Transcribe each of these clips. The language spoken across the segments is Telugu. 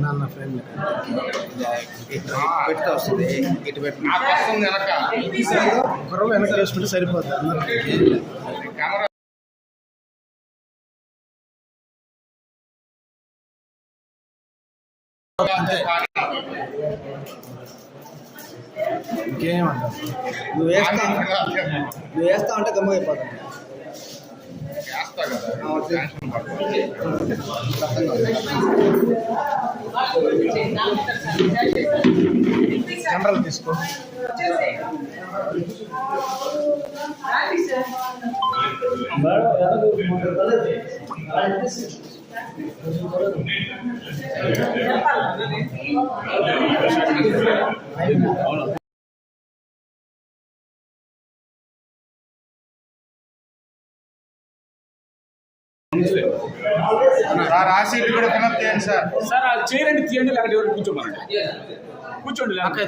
నాన్న ఫ్రెండ్ పెట్టుకో వస్తుంది ఇటు పెట్టు వెనక వేసుకుంటే సరిపోతుంది ఇంకేమంటావు నువ్వు వేస్తా నువ్వు వేస్తా అంటే గమ్మ అయిపోతావు. చేస్తా కదా. జనరల్ తీసుకో. సార్ ఆ సీట్ కూడా ఫిలప్ చేయండి సార్. సార్ ఆ చేయరండి తీయండి లేకపోతే ఎవరు కూర్చోమనండి. కూర్చోండి లేకపోతే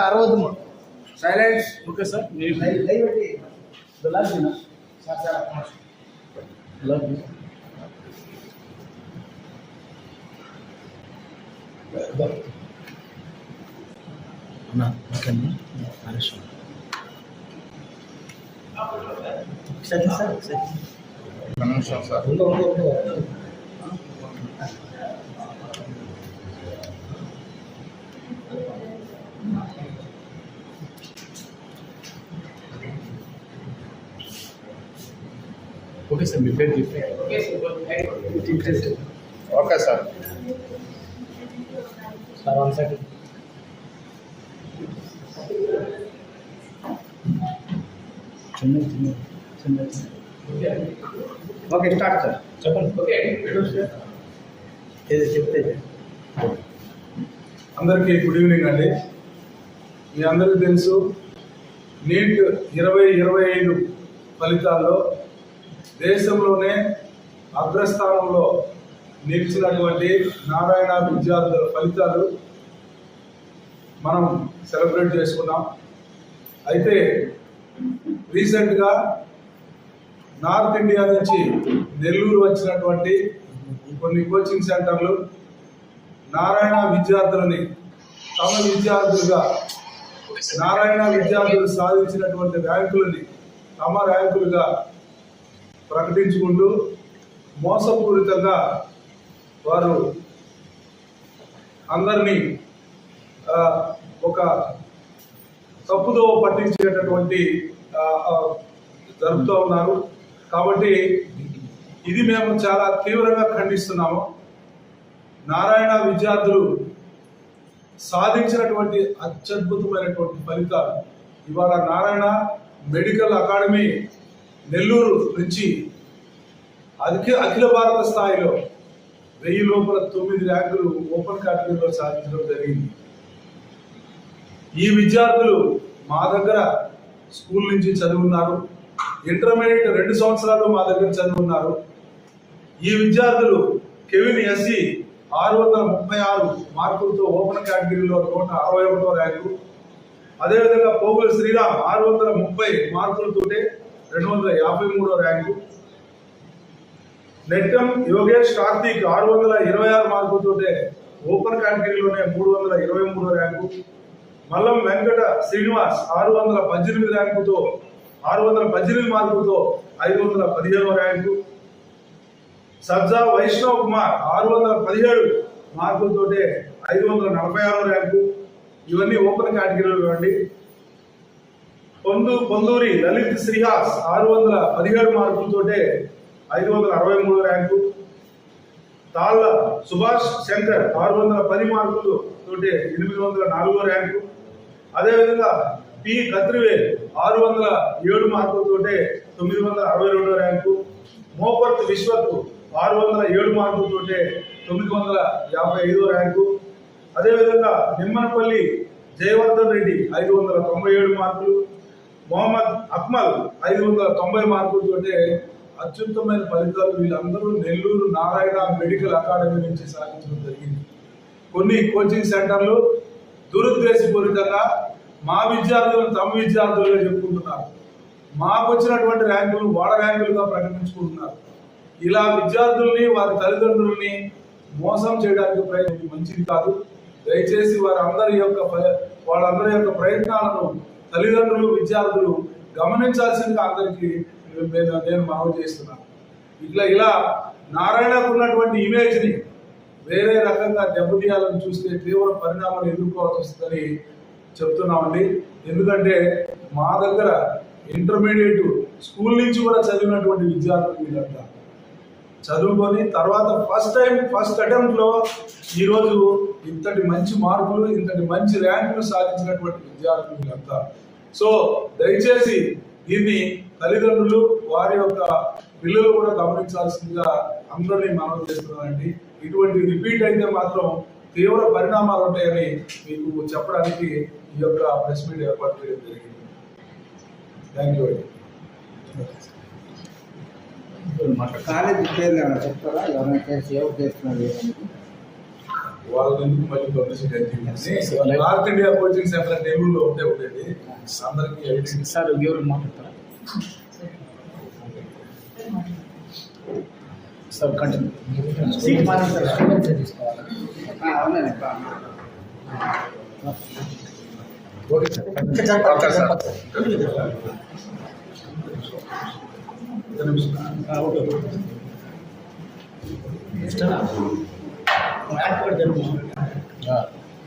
అరవద్దు సైలెన్స్ ఓకే సార్ మీరు అన్నా ఓకేనా హరీష్ సరే సార్ సరే ఒక నిమిషం సార్ ఉండు ఉండు ఉండు ఓకే సార్ మీ పేరు చెప్పి okay sir sir one second చిన్న చిన్న చిన్న ఓకే స్టార్ట్ సార్ చెప్పండి ఏదో చెప్తే. అందరికీ గుడ్ ఈవినింగ్ అండి. మీ అందరికీ తెలుసు నీట్ ఇరవై ఇరవై ఐదు ఫలితాల్లో దేశంలోనే అగ్రస్థానంలో నిలిచినటువంటి నారాయణ విద్యార్థుల ఫలితాలు మనం సెలబ్రేట్ చేసుకున్నాం. అయితే రీసెంట్గా నార్త్ ఇండియా నుంచి నెల్లూరు వచ్చినటువంటి కొన్ని కోచింగ్ సెంటర్లు నారాయణ విద్యార్థులని తమ విద్యార్థులుగా నారాయణ విద్యార్థులు సాధించినటువంటి ర్యాంకులని తమ ర్యాంకులుగా ప్రకటించుకుంటూ మోసపూరితంగా వారు అందరినీ ఒక తప్పుదో పట్టించేటటువంటి జరుపుతూ ఉన్నారు. కాబట్టి ఇది మేము చాలా తీవ్రంగా ఖండిస్తున్నాము. నారాయణ విద్యార్థులు సాధించినటువంటి అత్యద్భుతమైనటువంటి ఫలితాలు. ఇవాళ నారాయణ మెడికల్ అకాడమీ నెల్లూరు నుంచి అఖిల అఖిల భారత స్థాయిలో వెయ్యి లోపల తొమ్మిది ర్యాంకులు ఓపెన్ కేటగిరీలో సాధించడం జరిగింది. ఈ విద్యార్థులు మా దగ్గర స్కూల్ నుంచి చదువున్నారు. ఇంటర్మీడియట్ రెండు సంవత్సరాలు మా దగ్గర చదువున్నారు. ఈ విద్యార్థులు కెవిన్ ఎస్సీ ఆరు వందల ముప్పై ఆరు మార్కులతో ఓపెన్ కేటగిరీలో నూట అరవై ఒకటో ర్యాంకు. అదేవిధంగా పోగుల శ్రీరామ్ ఆరు వందల ముప్పై మార్కులతోటే రెండు వందల యాభై మూడో ర్యాంకు. నెట్టం యోగేష్ కార్తీక్ ఆరు వందల ఇరవై ఆరు మార్కులతోటే ఓపెన్ కేటగిరీలోనే మూడు వందల ఇరవై మూడో ర్యాంకు. మల్లం వెంకట శ్రీనివాస్ ఆరు వందల పద్దెనిమిది ర్యాంకుతో ఆరు వందల పద్దెనిమిది మార్కులతో ఐదు వందల పదిహేడవ ర్యాంకు. సబ్జా వైష్ణవ్ కుమార్ ఆరు వందల పదిహేడు మార్కులతోటే ఐదు వందల నలభై ఆరో ర్యాంకు. ఇవన్నీ ఓపెన్ కేటగిరీలో ఇవ్వండి పొందు పొందూరి లలిత్ శ్రీహాస్ ఆరు వందల పదిహేడు మార్కులతోటే ఐదు వందల అరవై మూడు ర్యాంకు. తాళ్ళ సుభాష్ శంకర్ ఆరు వందల పది మార్కులు తోటి ఎనిమిది వందల నాలుగో ర్యాంకు. అదేవిధంగా పి కత్రివే ఆరు వందల ఏడు మార్కులతోటే తొమ్మిది వందల అరవై రెండో ర్యాంకు. మోపర్త్ విశ్వత్ ఆరు వందల ఏడు మార్కులతోటే తొమ్మిది వందల యాభై ఐదో ర్యాంకు. అదేవిధంగా నిమ్మనపల్లి జయవర్ధన్ రెడ్డి ఐదు వందల తొంభై ఏడు మార్కులు. మొహమ్మద్ అక్మల్ ఐదు వందల తొంభై మార్కులతోటే అత్యుత్తమైన ఫలితాలు వీళ్ళందరూ నెల్లూరు నారాయణ మెడికల్ అకాడమీ నుంచి సాధించడం జరిగింది. కొన్ని కోచింగ్ సెంటర్లు దురుద్దేశపూరితంగా మా విద్యార్థులను తమ విద్యార్థులుగా చెప్పుకుంటున్నారు. మాకు వచ్చినటువంటి ర్యాంకులు వాడ ర్యాంకులుగా ప్రకటించుకుంటున్నారు. ఇలా విద్యార్థుల్ని వారి తల్లిదండ్రుల్ని మోసం చేయడానికి ప్రయత్నం మంచిది కాదు. దయచేసి వారందరి యొక్క వాళ్ళందరి యొక్క ప్రయత్నాలను తల్లిదండ్రులు విద్యార్థులు గమనించాల్సిందిగా అందరికీ నేను నేను మనవి చేస్తున్నాను. ఇట్లా ఇలా నారాయణకు ఉన్నటువంటి ఇమేజ్ని వేరే రకంగా దెబ్బతీయాలని చూస్తే తీవ్ర పరిణామాలు ఎదుర్కోవాల్సి వస్తుందని చెప్తున్నామండి. ఎందుకంటే మా దగ్గర ఇంటర్మీడియట్ స్కూల్ నుంచి కూడా చదివినటువంటి విద్యార్థులు వీళ్ళంతా. చదువుకొని తర్వాత ఫస్ట్ టైం ఫస్ట్ అటెంప్ట్లో ఈరోజు ఇంతటి మంచి మార్కులు ఇంతటి మంచి ర్యాంకులు సాధించినటువంటి విద్యార్థులు వీళ్ళంతా. సో దయచేసి దీన్ని తల్లిదండ్రులు వారి యొక్క పిల్లలు కూడా గమనించాల్సిందిగా అందరినీ మనం చేస్తున్నానండి. ఇటువంటి రిపీట్ అయితే మాత్రం తీవ్ర పరిణామాలు ఉంటాయని మీకు చెప్పడానికి ఈ యొక్క ప్రెస్ మీట్ ఏర్పాటు చేయడం జరిగింది. థ్యాంక్ యూ కాలేజీ పేర్లు ఏమైనా చెప్తారా? ఎవరైనా చేసి ఎవరు చేస్తున్నారు? వాళ్ళ ఎందుకు మళ్ళీ publicity north India coaching centre నెల్లూరులో ఉంటే ఉండేది అందరికీ సార్ ఎవరు మాట్లాడతారా? సార్ కంటిన్యూ అవునండి. ఓకే సార్ ఒక నిమిషం.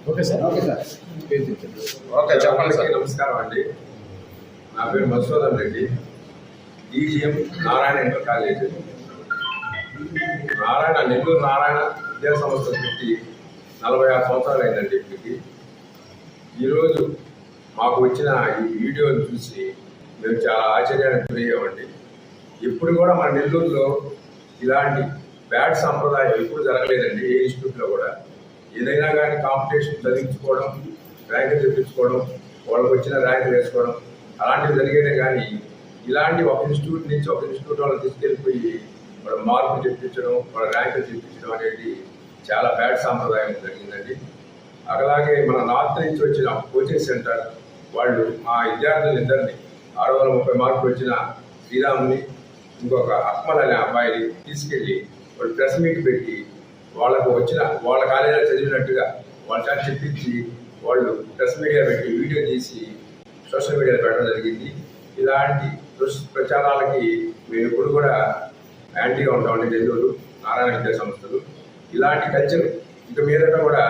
Okay sir okay sir okay చెప్పండి సార్ నమస్కారం అండి. నా పేరు Madhusudan Reddy. EGM Narayana inter college. Narayana Nellore Narayana విద్యా సంస్థ పెట్టి నలభై ఆరు సంవత్సరాలు అయిందండి ఇప్పటికి. ఈరోజు మాకు వచ్చిన ఈ వీడియోని చూసి మేము చాలా ఆశ్చర్యానికి గురయ్యామండి. ఇప్పుడు కూడా మన నెల్లూరులో ఇలాంటి బ్యాడ్ సాంప్రదాయం ఎప్పుడు జరగలేదండి ఏ ఇన్స్టిట్యూట్లో కూడా. ఏదైనా కానీ కాంపిటీషన్ చదివించుకోవడం ర్యాంకులు తెప్పించుకోవడం వాళ్ళకి వచ్చిన ర్యాంకులు వేసుకోవడం అలాంటివి జరిగేనే కానీ ఇలాంటి ఒక ఇన్స్టిట్యూట్ నుంచి ఒక ఇన్స్టిట్యూట్ వాళ్ళు తీసుకెళ్ళిపోయి వాళ్ళ మార్కులు చెప్పించడం వాళ్ళ ర్యాంకులు చెప్పించడం అనేది చాలా బ్యాడ్ సాంప్రదాయం జరిగిందండి. అలాగే మన నార్త్ నుంచి వచ్చిన కోచింగ్ సెంటర్ వాళ్ళు మా విద్యార్థులు ఇద్దరిని ఆరు వందల ముప్పై మార్కులు వచ్చిన శ్రీరాముని ఇంకొక అక్మల్ అనే అబ్బాయిని తీసుకెళ్ళి వాళ్ళు ప్రెస్ మీట్ పెట్టి వాళ్ళకు వచ్చిన వాళ్ళ కాలేజీలో చదివినట్టుగా వాళ్ళ చెప్పించి వాళ్ళు ప్రెస్ మీడియా పెట్టి వీడియో తీసి సోషల్ మీడియాలో పెట్టడం జరిగింది. ఇలాంటి దుష్ప్రచారాలకి మేము ఇప్పుడు కూడా యాంటీగా ఉంటామండి నెల్లూరు నారాయణ విద్యా సంస్థలు. ఇలాంటి కల్చర్ ఇక మీదట కూడా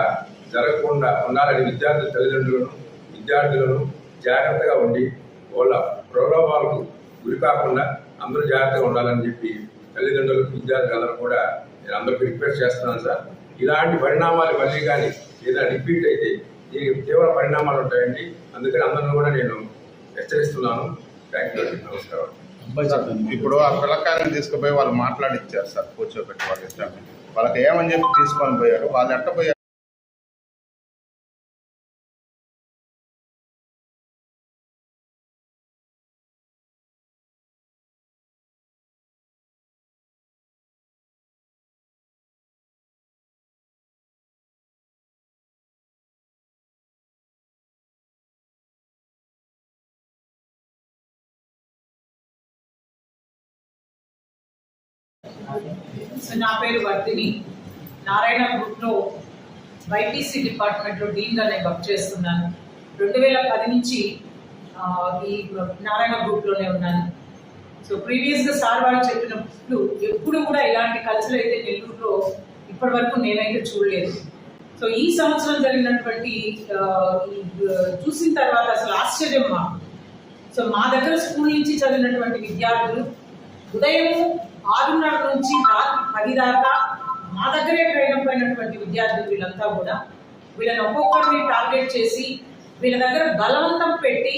జరగకుండా ఉండాలని విద్యార్థుల తల్లిదండ్రులను విద్యార్థులను జాగ్రత్తగా ఉండి వాళ్ళ ప్రలోభాలకు గురి కాకుండా అందరూ జాగ్రత్తగా ఉండాలని చెప్పి తల్లిదండ్రులకు విద్యార్థులందరూ కూడా నేను అందరికీ రిక్వెస్ట్ చేస్తున్నాను సార్. ఇలాంటి పరిణామాలు మళ్ళీ కానీ ఏదైనా రిపీట్ అయితే దీనికి తీవ్ర పరిణామాలు ఉంటాయండి అందుకని అందరిని కూడా నేను హెచ్చరిస్తున్నాను. థ్యాంక్ యూ నమస్కారం. ఇప్పుడు ఆ పిల్లకాయలను తీసుకుపోయి వాళ్ళు మాట్లాడిచ్చారు సార్ కూర్చోబెట్టి వాళ్ళ ఇష్టం వాళ్ళకి ఏమని చెప్పి తీసుకొని పోయారు? వాళ్ళు ఎట్ట నా పేరు వర్ధిని. నారాయణ గ్రూప్లో బైపీసీ డిపార్ట్మెంట్లో డీన్గా నేను వర్క్ చేస్తున్నాను. రెండు వేల పది నుంచి ఈ నారాయణ గ్రూప్లోనే ఉన్నాను. సో ప్రీవియస్గా సార్ వాళ్ళు చెప్పినప్పుడు ఎప్పుడు కూడా ఇలాంటి కల్చర్ అయితే నెల్లూరులో ఇప్పటి వరకు నేనైతే చూడలేదు. సో ఈ సంవత్సరం జరిగినటువంటి చూసిన తర్వాత అసలు ఆశ్చర్యం మా సో మా దగ్గర స్కూల్ నుంచి చదివినటువంటి విద్యార్థులు ఉదయం ఆరున్నర నుంచి రాత్రి పది దాకా మా దగ్గరే ట్రైన్ పోయినటువంటి విద్యార్థులు వీళ్ళంతా కూడా వీళ్ళని ఒక్కొక్కరిని టార్గెట్ చేసి వీళ్ళ దగ్గర బలవంతం పెట్టి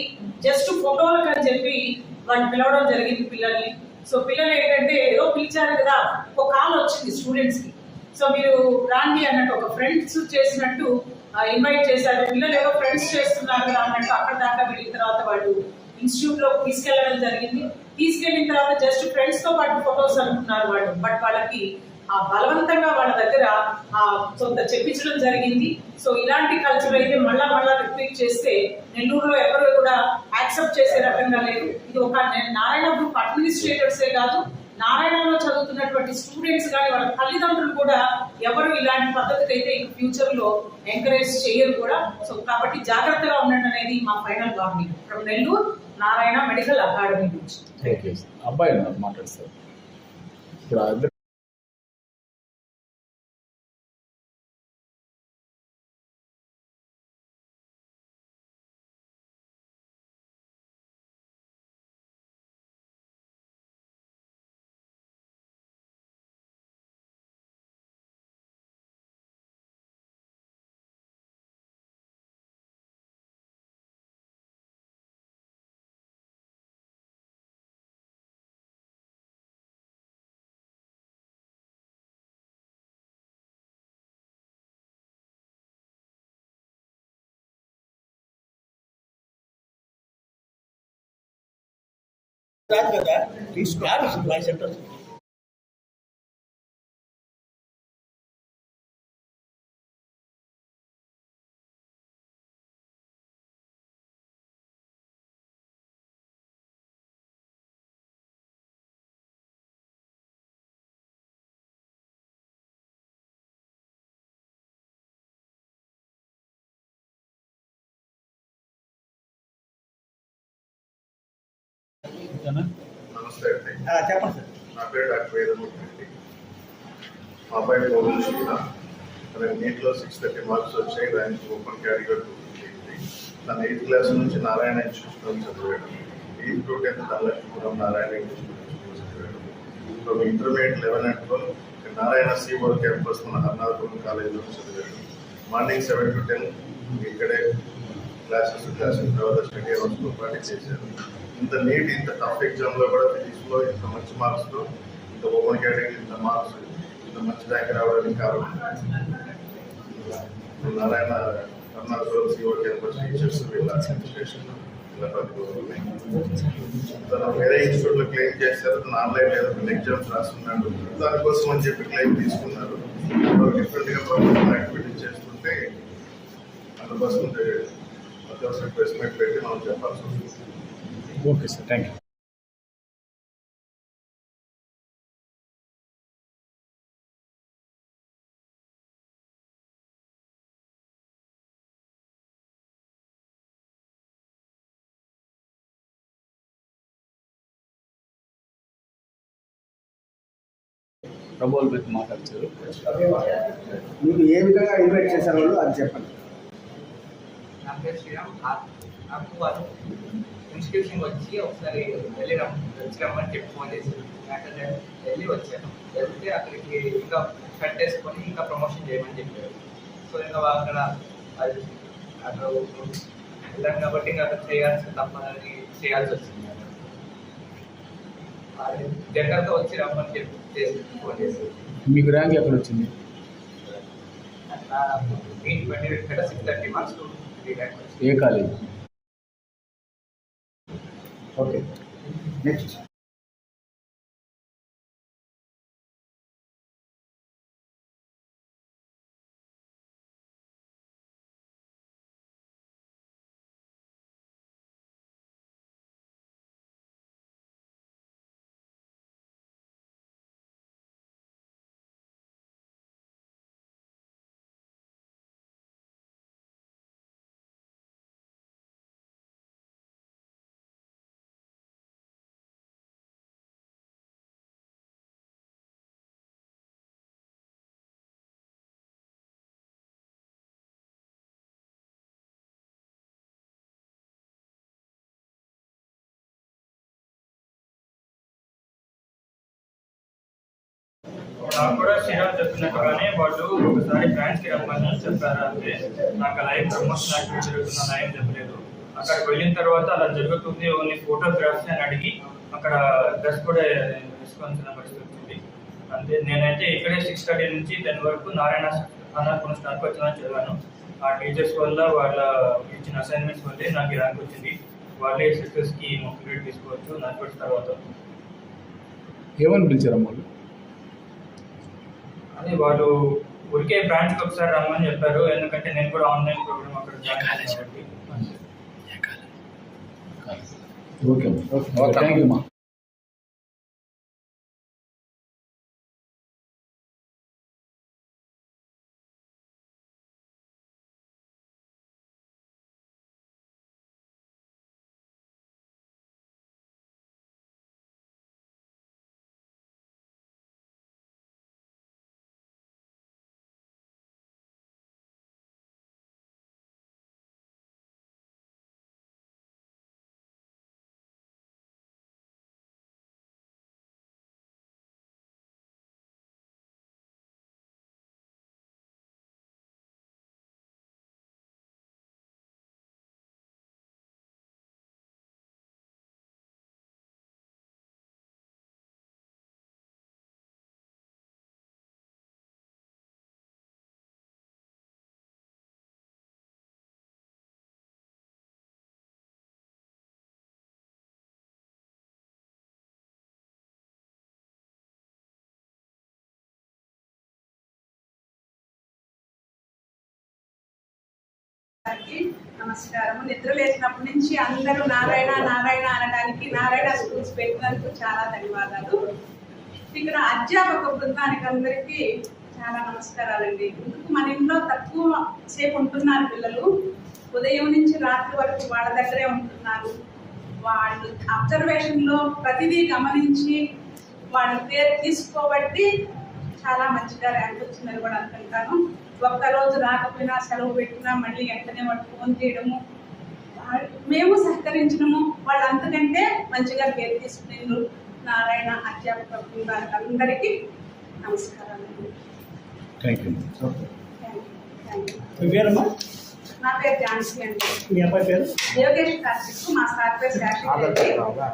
జస్ట్ ఫోటోలకు అని చెప్పి వాళ్ళు పిలవడం జరిగింది పిల్లల్ని. సో పిల్లలు ఏంటంటే ఏదో పిలిచారు కదా ఒక కాల్ వచ్చింది స్టూడెంట్స్కి సో మీరు రాండి అన్నట్టు ఒక ఫ్రెండ్స్ చేసినట్టు ఇన్వైట్ చేశారు. పిల్లలు ఏదో ఫ్రెండ్స్ చేస్తున్నారు కదా అన్నట్టు అక్కడ దాకా వెళ్ళిన తర్వాత వాళ్ళు ఇన్స్టిట్యూట్లో తీసుకెళ్ళడం జరిగింది. తీసుకెళ్ళిన తర్వాత జస్ట్ ఫ్రెండ్స్తో పాటు ఫొటోస్ అనుకున్నారు వాళ్ళు. బట్ వాళ్ళకి ఆ బలవంతంగా వాళ్ళ దగ్గర ఆ కొంత చెప్పించడం జరిగింది. సో ఇలాంటి కల్చర్ అయితే మళ్ళా మళ్ళా రిపీట్ చేస్తే నెల్లూరులో ఎవరు కూడా యాక్సెప్ట్ చేసే రకంగా లేదు. ఇది ఒక నారాయణ గ్రూప్ అడ్మినిస్ట్రేటర్సే కాదు నారాయణలో చదువుతున్నటువంటి స్టూడెంట్స్ కానీ వాళ్ళ తల్లిదండ్రులు కూడా ఎవరు ఇలాంటి పద్ధతికి అయితే ఇంక ఫ్యూచర్లో ఎంకరేజ్ చేయరు కూడా. సో కాబట్టి జాగ్రత్తగా ఉండండి అనేది మా final warning from Nellore Narayana medical academy నుంచి. అబ్బాయి ఉన్నారు మాట్లాడతారు ఇప్పుడు ರಾಜ್ಯದ ಯಾರು ಸುಧಾರಿಸಿದ್ರು సెంటర్ నమస్తే అండి. చెప్పండి సార్. నా పేరు డాక్టర్ వేదమూర్తి అండి మా అబ్బాయి శ్రీనా తనకి నీట్లో సిక్స్ థర్టీ మార్క్స్ వచ్చాయి ర్యాంక్ ఓపెన్ ఫిఫ్టీ తన ఎయిత్ క్లాస్ నుంచి నారాయణ ఇన్స్టిట్యూట్లో చదివాడు. Eighth to tenth Dhanalakshmipuram Narayana ఇన్స్టిట్యూట్లో చదివాడు. ఇప్పుడు intermediate eleven and twelve Narayana CO campus మన హర్నాథపురం కాలేజీలో చదివాడు. మార్నింగ్ సెవెన్ టు టెన్ ఇక్కడే క్లాసెస్ క్లాసెస్ తర్వాత స్టడీ అవర్స్తో పాటు చేశారు ఇంత నీట్ ఇంత టఫ్ ఎగ్జామ్లో కూడా ఫిజిక్స్లో ఇంత మంచి మార్క్స్తో ఇంత ఓపెన్ కేటగిరీ ఇంత మార్క్స్ ఇంత మంచి ర్యాంక్ రావడానికి కారణం. నారాయణ కర్ణాటకలో సిఓ క్యాంపస్ టీచర్స్ వీళ్ళ అడ్మినిస్ట్రేషన్ ఇలా తను వేరే ఇన్స్టిట్యూట్లో క్లెయిమ్ చేశారు తను ఆన్లైన్ లేదా కొన్ని ఎగ్జామ్స్ రాస్తున్నాడు. దానికోసం అని చెప్పి క్లెయిమ్ తీసుకున్నారు. డిఫరెంట్గా ప్రభుత్వం యాక్టివిటీ చేస్తుంటే అందుకోసం అత్యవసర ప్రెస్ మీట్ పెట్టి మనం చెప్పాల్సి వస్తుంది. Okay sir thank you. గురించి మాట్లాడతారు మీకు ఏ విధంగా ఇన్వైట్ చేశారు వాళ్ళు అది చెప్పండి. నా పేరు శ్రీరామ్ నా- నాకు వాళ్ళు ఇన్స్టిట్యూషన్ వచ్చి ఒకసారి వెళ్ళి రమ్ వచ్చి రమ్మని చెప్పి ఫోన్ చేసి అక్కడ నేను వెళ్ళి వచ్చాను వెళ్తే అక్కడికి ఇంకా కట్టేసుకొని ఇంకా ప్రమోషన్ చేయమని చెప్పారు సో ఇంకా అక్కడ అది అక్కడ వెళ్ళాను కాబట్టి ఇంకా అక్కడ చేయాల్సి తప్పదని చేయాల్సి వచ్చింది అది జనరల్గా వచ్చి రమ్మని చెప్పి చేసి ఫోన్ చేసి మీకు ర్యాంక్ ఎక్కడ వచ్చింది నా మెయిన్ ట్వంటీ ఇక్కడ six thirty marks three rank వచ్చింది ఏ నాకు కూడా శ్రీరామ్ చెప్పినట్టుగానే వాళ్ళు ఒకసారి ఫ్రాన్స్కి రమ్మని చెప్పారు అంటే నాకు లైవ్ ప్రమోషన్ యాక్టివిటీ జరుగుతున్న లైవ్ చెప్పలేదు. అక్కడికి వెళ్ళిన తర్వాత అలా జరుగుతుంది ఓన్లీ ఫోటోగ్రాఫ్స్ అని అడిగి అక్కడ డ్రెస్ కూడా వేసుకోవాల్సిన పరిస్థితి వచ్చింది. అంతే నేనైతే ఇక్కడే సిక్స్ థర్టీ నుంచి టెన్ వరకు నారాయణ అన్నపూర్ణ స్టార్ట్ వచ్చిందని చదివాను ఆ టీచర్స్ వల్ల వాళ్ళ ఇచ్చిన అసైన్మెంట్స్ వల్లే నాకు ర్యాంక్ వచ్చింది. వాళ్ళే సిస్టర్స్కి మోటివేట్ తీసుకోవచ్చు నాకు తర్వాత. ఏమని వాళ్ళు? అని వాళ్ళు ఊరికే బ్రాంచ్కి ఒకసారి రమ్మని చెప్పారు. ఎందుకంటే నేను కూడా ఆన్లైన్ ప్రోగ్రామ్ అక్కడ జాయిన్ అయ్యాను కాబట్టి. ఓకే ఓకే థ్యాంక్ యూ మా నమస్కారము. నమస్కారం నిద్ర లేచినప్పటి నుంచి అందరూ నారాయణ నారాయణ అనడానికి నారాయణ స్కూల్స్ పెట్టినందుకు చాలా ధన్యవాదాలు. ఇక్కడ అధ్యాపక బృందానికి అందరికీ చాలా నమస్కారాలండి. ఎందుకు మన ఇంట్లో తక్కువ సేపు ఉంటున్నారు పిల్లలు. ఉదయం నుంచి రాత్రి వరకు వాళ్ళ దగ్గరే ఉంటున్నారు. వాళ్ళు అబ్జర్వేషన్లో ప్రతిదీ గమనించి వాళ్ళు పేరు తీసుకోబట్టి చాలా మంచిగా ర్యాంక్ వచ్చిందని కూడా అనుకుంటాను. ఒక్క రోజు రాకపోయినా సెలవు పెట్టినా మళ్ళీ వెంటనే వాళ్ళు ఫోన్ చేయడము మేము సహకరించడము వాళ్ళు అంతకంటే మంచిగా పేరు తీసుకునేందుకు నారాయణ అధ్యాపక బృందానికి అందరికీ నమస్కారాలు పేరమ్మా? నా పేరు ఝాన్సీ అండి. మీ అబ్బాయి పేరు? యోగేష్ కార్తిక్ మా సార్ పేరు శాశ్వత?